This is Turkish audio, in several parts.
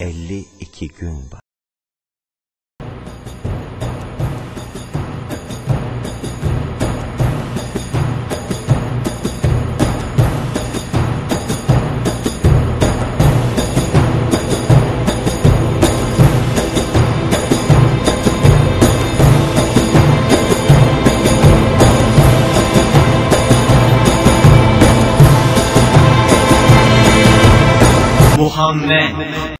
52 gün var. Muhammed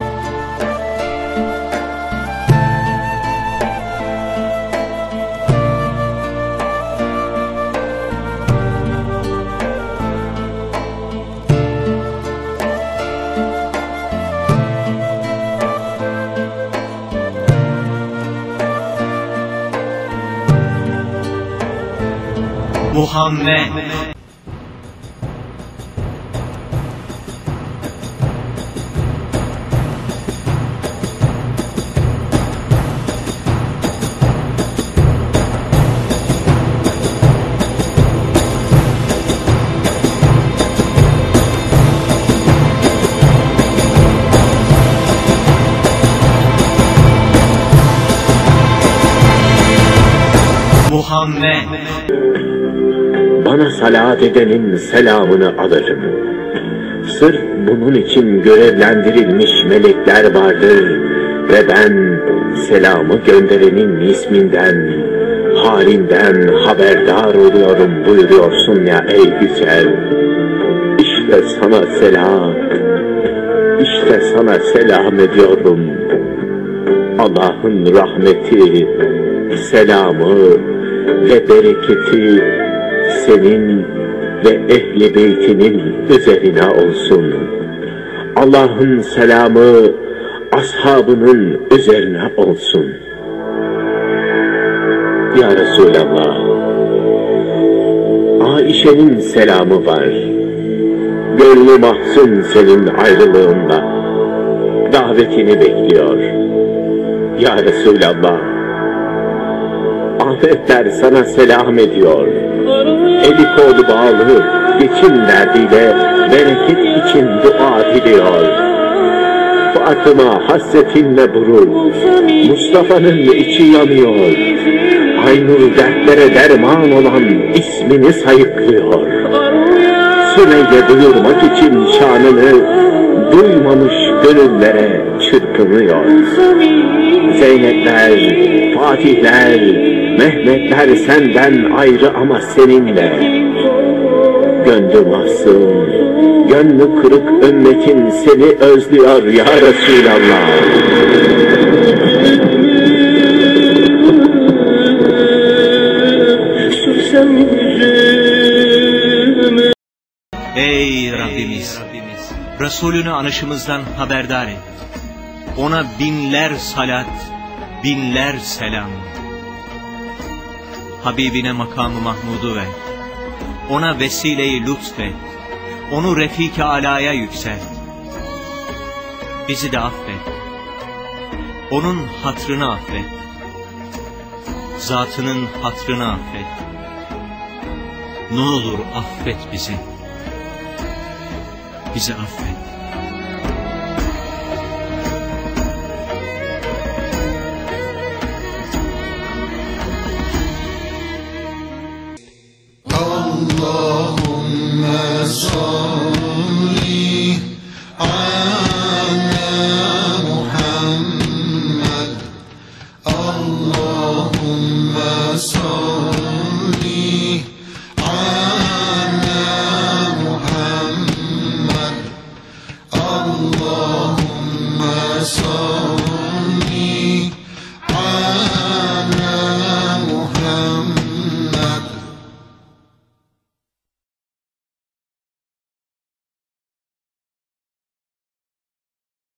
Muhammed. Muhammed. Bana salat edenin selamını alırım. Sırf bunun için görevlendirilmiş melekler vardır ve ben selamı gönderenin isminden, halinden haberdar oluyorum buyuruyorsun ya ey güzel. İşte sana selam, işte sana selam ediyorum. Allah'ın rahmeti, selamı ve bereketi senin ve ehli beytinin üzerine olsun. Allah'ın selamı ashabının üzerine olsun. Ya Resulallah, Aişe'nin selamı var. Gönlü mahzun senin ayrılığında. Davetini bekliyor. Ya Resulallah, Ahmetler sana selam ediyor. Eli kolu bağlı, geçim derdiyle bereket için dua diliyor. Fatıma hasretinle burul, Mustafa'nın içi yanıyor. Aynur dertlere derman olan ismini sayıklıyor. Sümeyye duyurmak için şanını duymamış gönüllere çırpınıyor. Zeynepler, Fatihler, Mehmetler senden ayrı ama seninle. Gönlü mahzun, gönlü kırık ümmetin seni özlüyor ya Resulallah. Ey Rabbimiz! Resulünü anışımızdan haberdar et. Ona binler salat, binler selam. Habibine makamı Mahmud'u ver. Ona vesileyi lütfet. Onu refik-i alaya yüksel. Bizi de affet. Onun hatrını affet. Zatının hatrını affet. Ne olur affet bizi. He's an friend.